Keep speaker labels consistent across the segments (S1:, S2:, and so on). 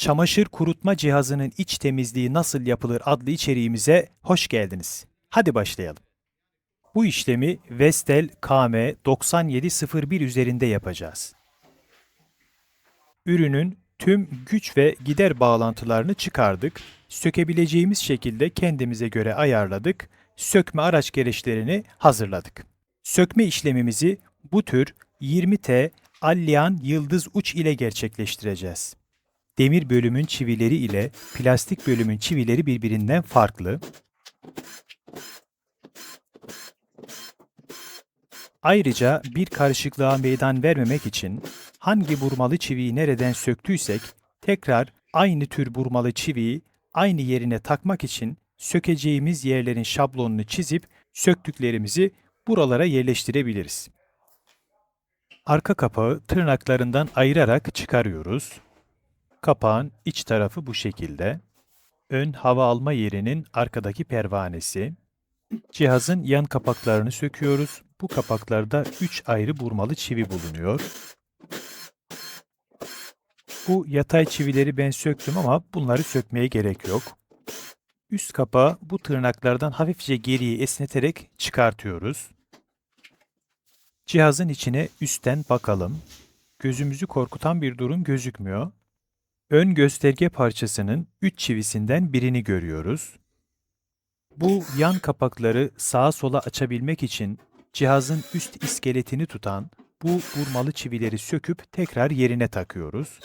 S1: Çamaşır kurutma cihazının iç temizliği nasıl yapılır adlı içeriğimize hoş geldiniz. Hadi başlayalım. Bu işlemi Vestel KM 9701 üzerinde yapacağız. Ürünün tüm güç ve gider bağlantılarını çıkardık. Sökebileceğimiz şekilde kendimize göre ayarladık. Sökme araç gereçlerini hazırladık. Sökme işlemimizi bu tür 20T Allian yıldız uç ile gerçekleştireceğiz. Demir bölümün çivileri ile plastik bölümün çivileri birbirinden farklı. Ayrıca bir karışıklığa meydan vermemek için hangi burmalı çiviyi nereden söktüysek tekrar aynı tür burmalı çiviyi aynı yerine takmak için sökeceğimiz yerlerin şablonunu çizip söktüklerimizi buralara yerleştirebiliriz. Arka kapağı tırnaklarından ayırarak çıkarıyoruz. Kapağın iç tarafı bu şekilde. Ön hava alma yerinin arkadaki pervanesi. Cihazın yan kapaklarını söküyoruz. Bu kapaklarda 3 ayrı burmalı çivi bulunuyor. Bu yatay çivileri ben söktüm ama bunları sökmeye gerek yok. Üst kapağı bu tırnaklardan hafifçe geriye esneterek çıkartıyoruz. Cihazın içine üstten bakalım. Gözümüzü korkutan bir durum gözükmüyor. Ön gösterge parçasının 3 çivisinden birini görüyoruz. Bu yan kapakları sağa sola açabilmek için cihazın üst iskeletini tutan bu vurmalı çivileri söküp tekrar yerine takıyoruz.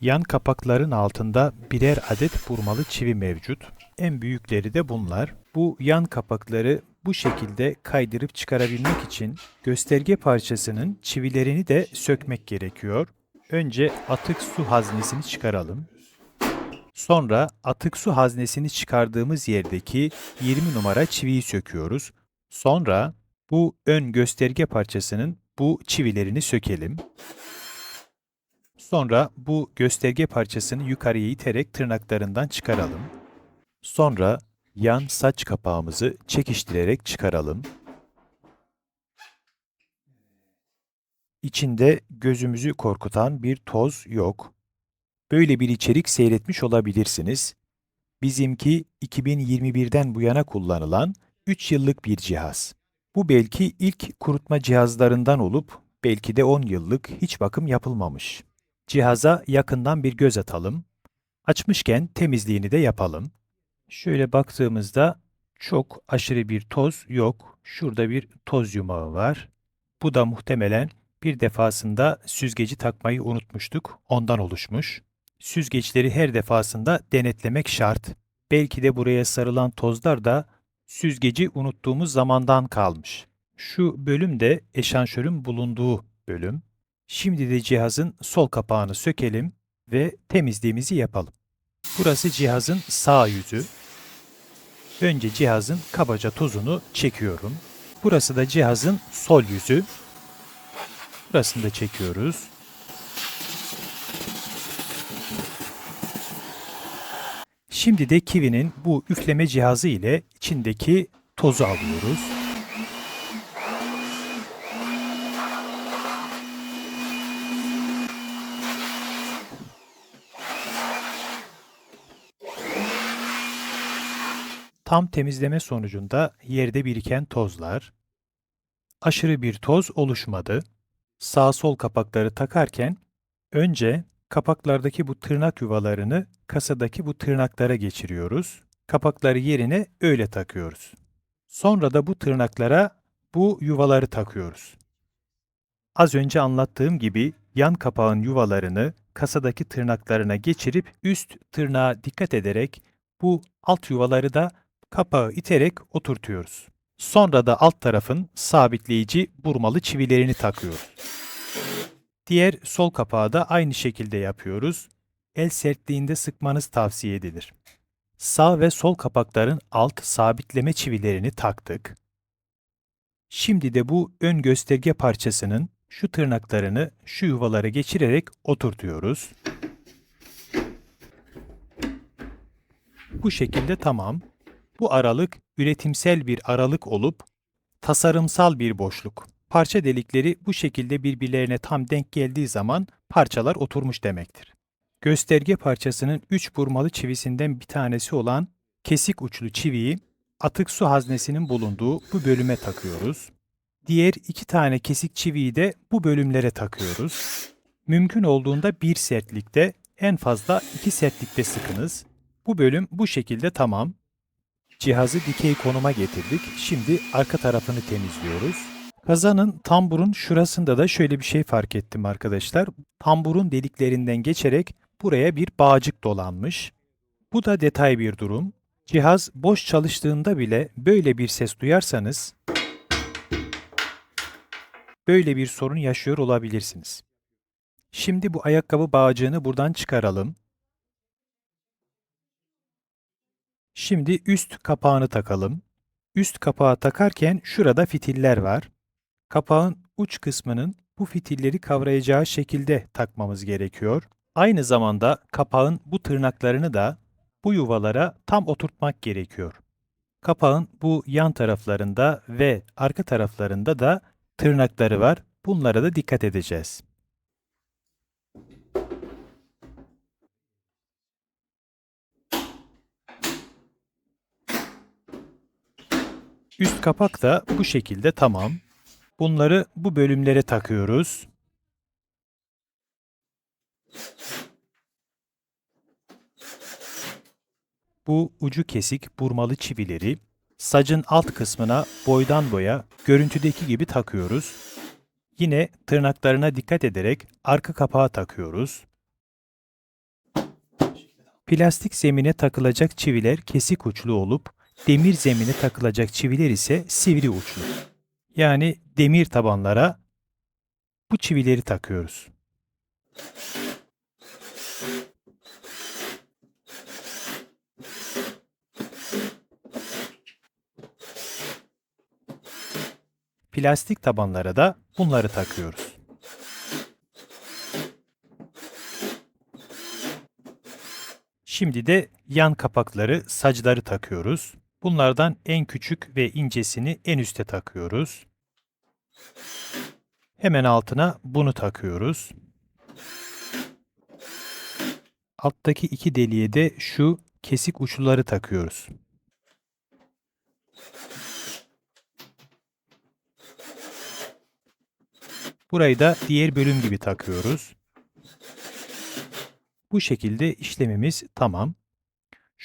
S1: Yan kapakların altında birer adet vurmalı çivi mevcut. En büyükleri de bunlar. Bu yan kapakları bu şekilde kaydırıp çıkarabilmek için gösterge parçasının çivilerini de sökmek gerekiyor. Önce atık su haznesini çıkaralım. Sonra atık su haznesini çıkardığımız yerdeki 20 numara çiviyi söküyoruz. Sonra bu ön gösterge parçasının bu çivilerini sökelim. Sonra bu gösterge parçasını yukarıya iterek tırnaklarından çıkaralım. Sonra yan saç kapağımızı çekiştirerek çıkaralım. İçinde gözümüzü korkutan bir toz yok. Böyle bir içerik seyretmiş olabilirsiniz. Bizimki 2021'den bu yana kullanılan 3 yıllık bir cihaz. Bu belki ilk kurutma cihazlarından olup belki de 10 yıllık hiç bakım yapılmamış. Cihaza yakından bir göz atalım. Açmışken temizliğini de yapalım. Şöyle baktığımızda çok aşırı bir toz yok. Şurada bir toz yumağı var. Bu da muhtemelen bir defasında süzgeci takmayı unutmuştuk. Ondan oluşmuş. Süzgeçleri her defasında denetlemek şart. Belki de buraya sarılan tozlar da süzgeci unuttuğumuz zamandan kalmış. Şu bölüm de eşanşörün bulunduğu bölüm. Şimdi de cihazın sol kapağını sökelim ve temizliğimizi yapalım. Burası cihazın sağ yüzü. Önce cihazın kabaca tozunu çekiyorum. Burası da cihazın sol yüzü. Burasını da çekiyoruz. Şimdi de Kiwi'nin bu üfleme cihazı ile içindeki tozu alıyoruz. Tam temizleme sonucunda yerde biriken tozlar, aşırı bir toz oluşmadı. Sağ sol kapakları takarken önce kapaklardaki bu tırnak yuvalarını kasadaki bu tırnaklara geçiriyoruz. Kapakları yerine öyle takıyoruz. Sonra da bu tırnaklara bu yuvaları takıyoruz. Az önce anlattığım gibi yan kapağın yuvalarını kasadaki tırnaklarına geçirip üst tırnağa dikkat ederek bu alt yuvaları da kapağı iterek oturtuyoruz. Sonra da alt tarafın sabitleyici burmalı çivilerini takıyoruz. Diğer sol kapağı da aynı şekilde yapıyoruz. El sertliğinde sıkmanız tavsiye edilir. Sağ ve sol kapakların alt sabitleme çivilerini taktık. Şimdi de bu ön gösterge parçasının şu tırnaklarını şu yuvalara geçirerek oturtuyoruz. Bu şekilde tamam. Bu aralık üretimsel bir aralık olup tasarımsal bir boşluk. Parça delikleri bu şekilde birbirlerine tam denk geldiği zaman parçalar oturmuş demektir. gösterge parçasının 3 burmalı çivisinden bir tanesi olan kesik uçlu çiviyi atık su haznesinin bulunduğu bu bölüme takıyoruz. Diğer iki tane kesik çiviyi de bu bölümlere takıyoruz. Mümkün olduğunda bir sertlikte, en fazla iki sertlikte sıkınız. Bu bölüm bu şekilde tamam. Cihazı dikey konuma getirdik. Şimdi arka tarafını temizliyoruz. Kazanın tamburun şurasında da şöyle bir şey fark ettim arkadaşlar. Tamburun deliklerinden geçerek buraya bir bağcık dolanmış. Bu da detay bir durum. Cihaz boş çalıştığında bile böyle bir ses duyarsanız böyle bir sorun yaşıyor olabilirsiniz. Şimdi bu ayakkabı bağcığını buradan çıkaralım. Şimdi üst kapağını takalım. Üst kapağı takarken şurada fitiller var. Kapağın uç kısmının bu fitilleri kavrayacağı şekilde takmamız gerekiyor. Aynı zamanda kapağın bu tırnaklarını da bu yuvalara tam oturtmak gerekiyor. Kapağın bu yan taraflarında ve arka taraflarında da tırnakları var. Bunlara da dikkat edeceğiz. Üst kapak da bu şekilde tamam. Bunları bu bölümlere takıyoruz. Bu ucu kesik burmalı çivileri sacın alt kısmına boydan boya görüntüdeki gibi takıyoruz. Yine tırnaklarına dikkat ederek arka kapağı takıyoruz. Plastik zemine takılacak çiviler kesik uçlu olup demir zemine takılacak çiviler ise sivri uçlu. Yani demir tabanlara bu çivileri takıyoruz. Plastik tabanlara da bunları takıyoruz. Şimdi de yan kapakları, sacları takıyoruz. Bunlardan en küçük ve incesini en üste takıyoruz. Hemen altına bunu takıyoruz. Alttaki iki deliğe de şu kesik uçluları takıyoruz. Burayı da diğer bölüm gibi takıyoruz. Bu şekilde işlemimiz tamam.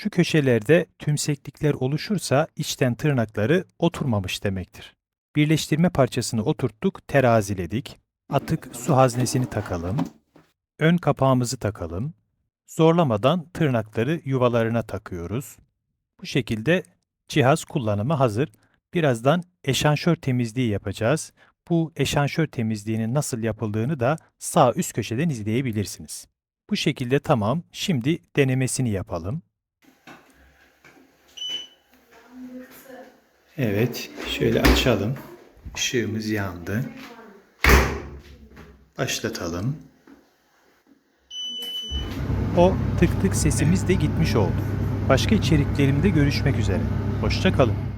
S1: Şu köşelerde tümseklikler oluşursa içten tırnakları oturmamış demektir. Birleştirme parçasını oturttuk, teraziledik. Atık su haznesini takalım. Ön kapağımızı takalım. Zorlamadan tırnakları yuvalarına takıyoruz. Bu şekilde cihaz kullanıma hazır. Birazdan eşanşör temizliği yapacağız. Bu eşanşör temizliğinin nasıl yapıldığını da sağ üst köşeden izleyebilirsiniz. Bu şekilde tamam. Şimdi denemesini yapalım. Evet, şöyle açalım. Işığımız yandı. Başlatalım. O tık tık sesimiz de gitmiş oldu. Başka içeriklerimde görüşmek üzere. Hoşça kalın.